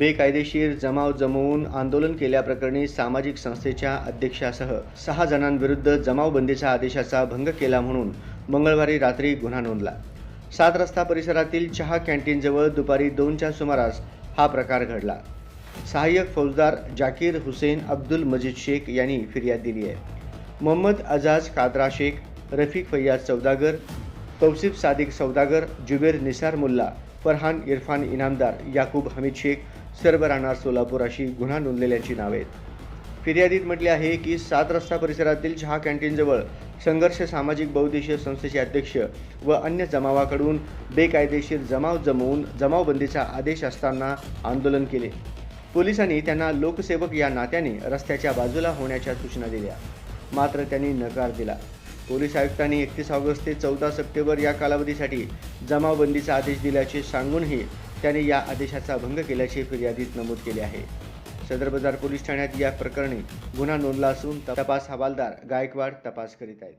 बेकायदेशीर जमाव जमवून आंदोलन केल्याप्रकरणी सामाजिक संस्थेच्या अध्यक्षासह सहा जणांविरुद्ध जमावबंदीचा आदेशाचा भंग केला म्हणून मंगळवारी रात्री गुन्हा नोंदला. सात रस्ता परिसरातील चहा कॅन्टीनजवळ दुपारी दोनच्या सुमारास हा प्रकार घडला. सहाय्यक फौजदार जाकीर हुसेन अब्दुल मजीद शेख यांनी फिर्याद दिली आहे. मोहम्मद अजाज कादरा शेख रफिक फैयाज सौदागर तौसिफ सादिक सौदागर जुबेर निसार मुल्ला फरहान इरफान इनामदार याकूब हमीद शेख सर्व राहणार सोलापूर अशी गुन्हा नोंदलेल्याची नावे आहेत. फिर्यादीत म्हटले आहे की सात रस्ता परिसरातील चहा कॅन्टीनजवळ संघर्ष सामाजिक बहुद्देशीय संस्थेचे अध्यक्ष व अन्य जमावाकडून बेकायदेशीर जमाव जमवून जमावबंदीचा आदेश असताना आंदोलन केले. पोलिसांनी त्यांना लोकसेवक या नात्याने रस्त्याच्या बाजूला होण्याच्या सूचना दिल्या. मात्र त्यांनी नकार दिला. पोलीस आयुक्तांनी एकतीस ऑगस्ट ते चौदा सप्टेंबर या कालावधीसाठी जमावबंदीचा आदेश दिल्याचे सांगूनही त्याने या आदेशाचा भंग केल्याचे फिर्यादीत नमूद केले आहे. सदर बाजार पोलीस ठाण्यात या प्रकरणी गुन्हा नोंदला असून तपास हवालदार गायकवाड तपास करीत आहेत.